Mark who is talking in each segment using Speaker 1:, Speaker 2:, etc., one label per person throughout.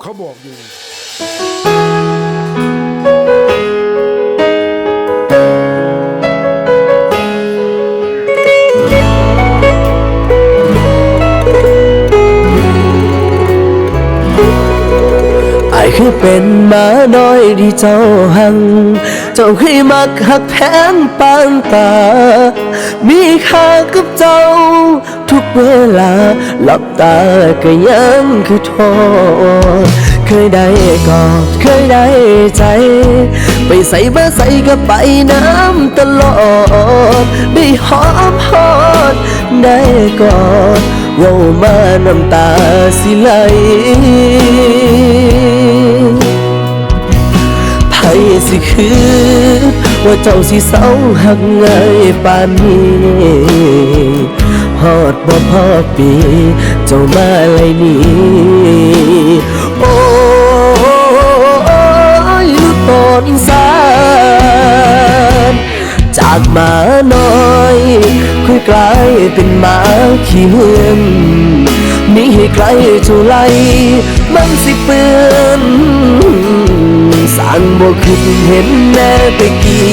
Speaker 1: เขาบอกอยู่
Speaker 2: ไอ้คือเป็นมาน้อยที่เจ้าหัง เจ้าให้มักหักแพงปานตา มีค่ากับเจ้า ทุกเวลาหลับตาก็ยังคือโทษเคยได้กอดเคยได้ใจ ไปใส่มาใส่ก็ไปน้ำตลอด ได้หอมหอด ได้กอดเว่ามาน้ำตาสิไหล สิคือ ว่าเจ้าสิเศร้าหักไงปานนี้ฮอดบ่พอปี เจ้ามาเลยนี่โอ้ยลูกตนสารจากมาน้อยค่อยกลายเป็นหมาขี้เหือนนี่ให้ไกลเท่าไรมันสิเปื้อน สร้างบ่คิดเห็นแน่ตะกี้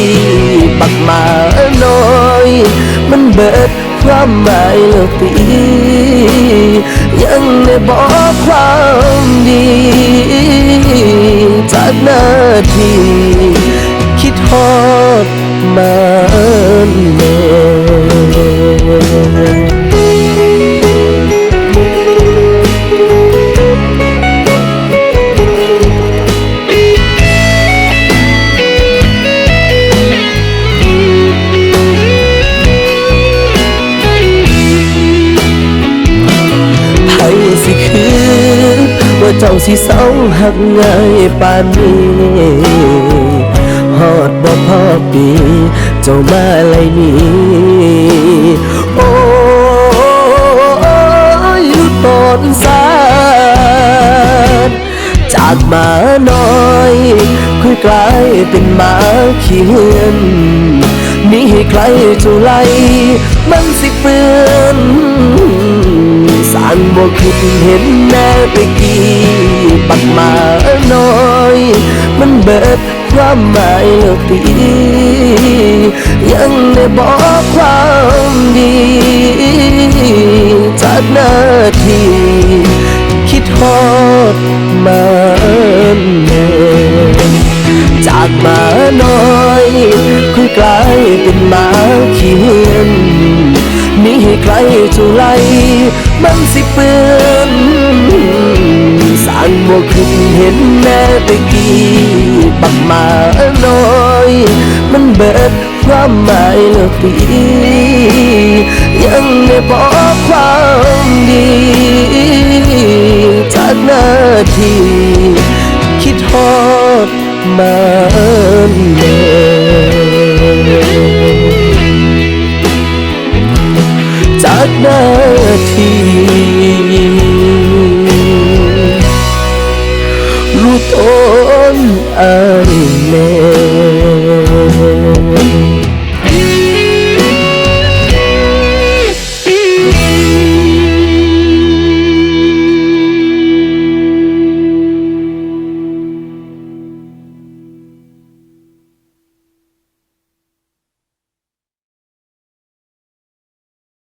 Speaker 2: ปักหมาน้อย มันเบิดความหมายแล้วตียังได้บอกความดี จากหน้าที่คิดฮอดมันแน่ สิคือ ว่าเจ้าสิเศร้าหักง่ายปานนี้ฮอดบ่พอปี เจ้ามาเลยนี่โอ้ยลูกตนสารจากมาน้อยค่อยกลายเป็นหมาขี้เหือนหนี่ให้ไลเท่าไรมันสิเปื้อนสร้าง บ่คิดเห็นแน่ตะกี้ปักมาน้อย มันเบิดความหมายแล้วตียังได้บอกความดีจากนาทีคิดฮอดมันแน่จากมาน้อยค่อยกลายเป็นมาขี้เหือนนี่ให้ไกลเท่าไร มันสิเปื้อนสางบ่คิดเห็นแน่ตะกี้ปักมาน้อย มันเบิดความหมายแล้วตียังได้บอกความดีจากหน้าที่คิดฮอดมันแน่จ เด้อทีรู้ตนอะไร